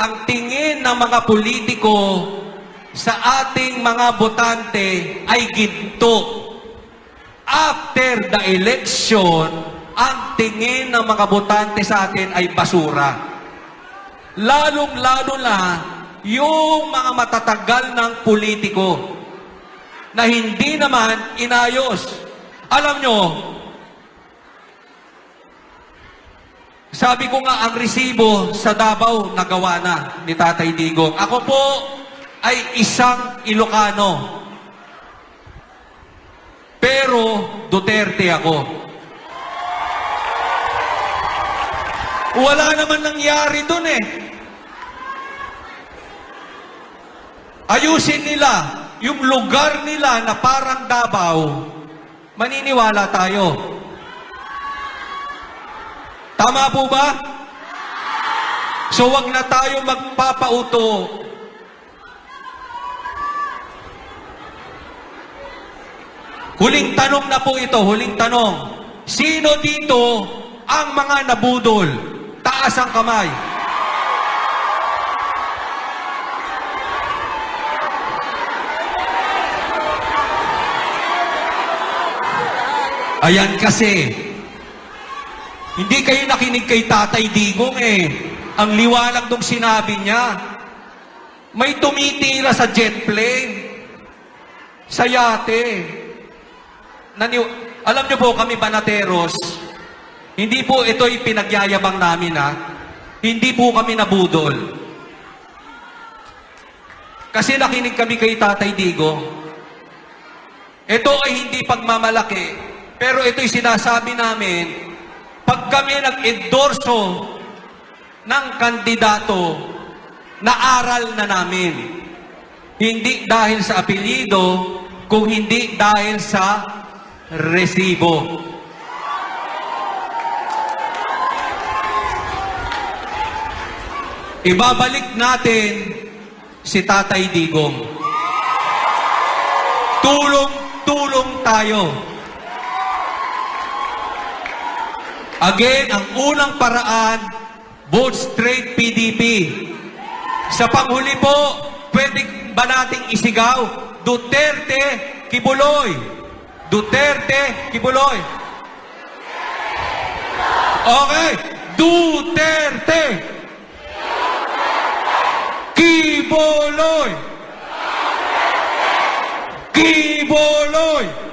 ang tingin ng mga politiko sa ating mga botante ay ginto. After the election, ang tingin ng mga botante sa atin ay basura. Lalong-lalo na yung mga matatagal ng politiko na hindi naman inayos. Alam nyo, sabi ko nga ang resibo sa Davao nagawa na ni Tatay Digong. Ako po ay isang Ilocano. Pero Duterte ako. Wala naman nangyari dun eh. Ayusin nila yung lugar nila na parang Davao, maniniwala tayo. Tama po ba? So wag na tayo magpapauto. Huling tanong na po ito, huling tanong. Sino dito ang mga nabudol? Taas ang kamay. Ayan kasi, hindi kayo nakinig kay Tatay Digong eh. Ang liwanag nung sinabi niya, may tumitira sa jet plane, sa yate. Naniw- Alam niyo po kami banateros, hindi po ito'y pinagyayabang namin ha. Hindi po kami nabudol. Kasi nakinig kami kay Tatay Digong. Ito ay hindi pagmamalaki, pero ito'y sinasabi namin, pag kami nag-endorso ng kandidato, naaral na namin. Hindi dahil sa apelyido, kung hindi dahil sa resibo. Ibabalik natin si Tatay Digong. Tulong-tulong tayo. Again, ang unang paraan, vote straight PDP. Sa panghuli po, pwede ba nating isigaw? Duterte, Kibuloy. Duterte, Kibuloy. Okay. Duterte. Kibuloy. Kibuloy. Kibuloy.